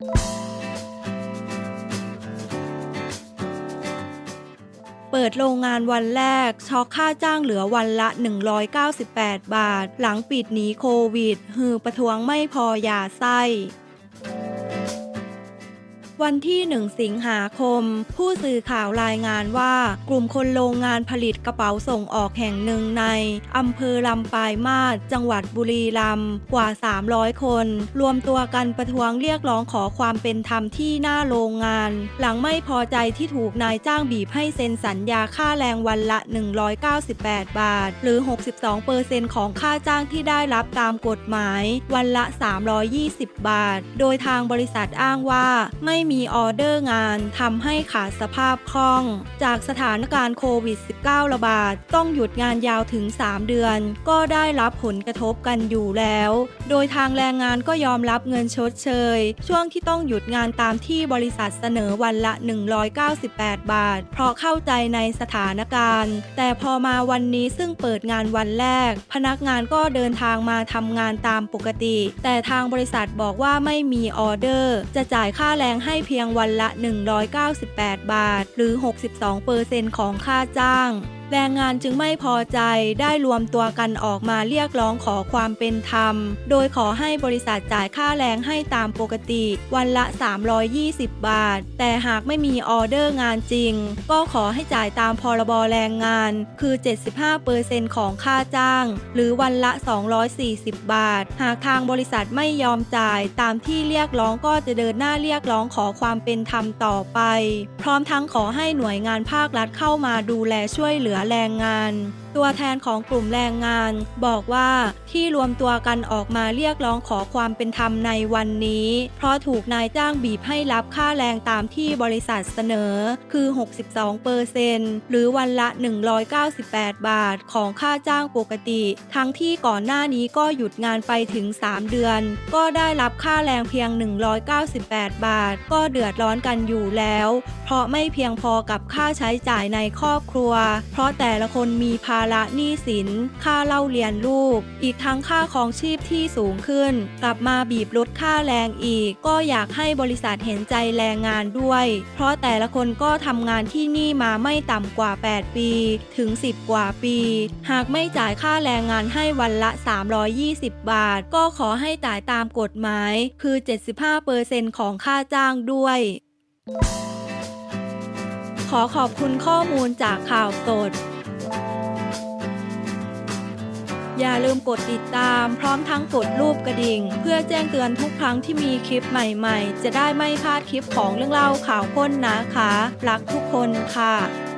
เปิดโรงงานวันแรก ช็อกค่าจ้างเหลือวันละ 198 บาท หลังปิดหนีโควิด ฮือประท้วงไม่พอยาไส้ วันที่ 1 สิงหาคม ผู้สื่อข่าวรายงานว่า กลุ่มคนโรงงานผลิตกระเป๋าส่งออกแห่งหนึ่งในอำเภอลำปายมาศจังหวัดบุรีรัมย์กว่า 300 คน รวมตัวกันประท้วงเรียกร้องขอความเป็นธรรมที่หน้าโรงงาน หลังไม่พอใจที่ถูกนายจ้างบีบให้เซ็นสัญญาค่าแรงวันละ 198 บาท หรือ 62%ของค่าจ้างที่ได้รับตามกฎหมาย วันละ 320 บาท โดยทางบริษัทอ้างว่าไม่มีออเดอร์งานทำให้ขาดสภาพคล่อง จากสถานการณ์โควิด -19 ระบาด ต้องหยุดงานยาวถึง 3 เดือน ก็ได้รับผลกระทบกันอยู่แล้ว โดยทางแรงงานก็ยอมรับเงินชดเชย ช่วงที่ต้องหยุดงานตามที่บริษัทเสนอวันละ 198 บาท เพราะเข้าใจในสถานการณ์ แต่พอมาวันนี้ซึ่งเปิดงานวันแรก พนักงานก็เดินทางมาทำงานตามปกติ แต่ทางบริษัทบอกว่าไม่มีออเดอร์ จะจ่ายค่าแรงให้เพียงวันละ 198 บาท หรือ 62%ของค่าจ้าง แรงงานจึงไม่พอใจได้รวมตัวกันออกมาเรียกร้องขอความเป็นธรรม โดยขอให้บริษัทจ่ายค่าแรงให้ตามปกติ วันละ 320 บาท แต่หากไม่มีออเดอร์งานจริง ก็ขอให้จ่ายตามพรบแรงงาน คือ 75%ของค่าจ้าง หรือวันละ 240 บาท หากทางบริษัทไม่ยอมจ่ายตามที่เรียกร้องก็จะเดินหน้าเรียกร้องขอความเป็นธรรมต่อไป พร้อมทั้งขอให้หน่วยงานภาครัฐเข้ามาดูแลช่วยเหลือแรงงาน ตัวแทนของกลุ่มแรงงาน บอกว่าที่รวมตัวกันออกมาเรียกร้องขอความเป็นธรรมในวันนี้ เพราะถูกนายจ้างบีบให้รับค่าแรงตามที่บริษัทเสนอ คือ 62เปอร์เซนหรือวันละ 198 บาทของค่าจ้างปกติ ทั้งที่ก่อนหน้านี้ก็หยุดงานไปถึง 3 เดือน ก็ได้รับค่าแรงเพียง 198 บาท ก็เดือดร้อนกันอยู่แล้ว เพราะไม่เพียงพอกับค่าใช้จ่ายในครอบครัว เพราะแต่ละคนมีภาระหนี้สิน ค่าเล่าเรียนลูก อีกทั้งค่าของชีพที่สูงขึ้น กลับมาบีบลดค่าแรงอีก ก็อยากให้บริษัทเห็นใจแรงงานด้วย เพราะแต่ละคนก็ทำงานที่นี่มาไม่ต่ำกว่า 8 ปี ถึง 10 กว่าปี หากไม่จ่ายค่าแรงงานให้วันละ 320 บาท ก็ขอให้จ่ายตามกฎหมาย คือ 75%ของค่าจ้างด้วยขอขอบคุณข้อมูลจากข่าวสด อย่าลืมกดติดตามพร้อมทั้งกดรูปกระดิ่ง เพื่อแจ้งเตือนทุกครั้งที่มีคลิปใหม่ๆ จะได้ไม่พลาดคลิปของเรื่องเล่าข่าวค้นนะคะ รักทุกคนค่ะ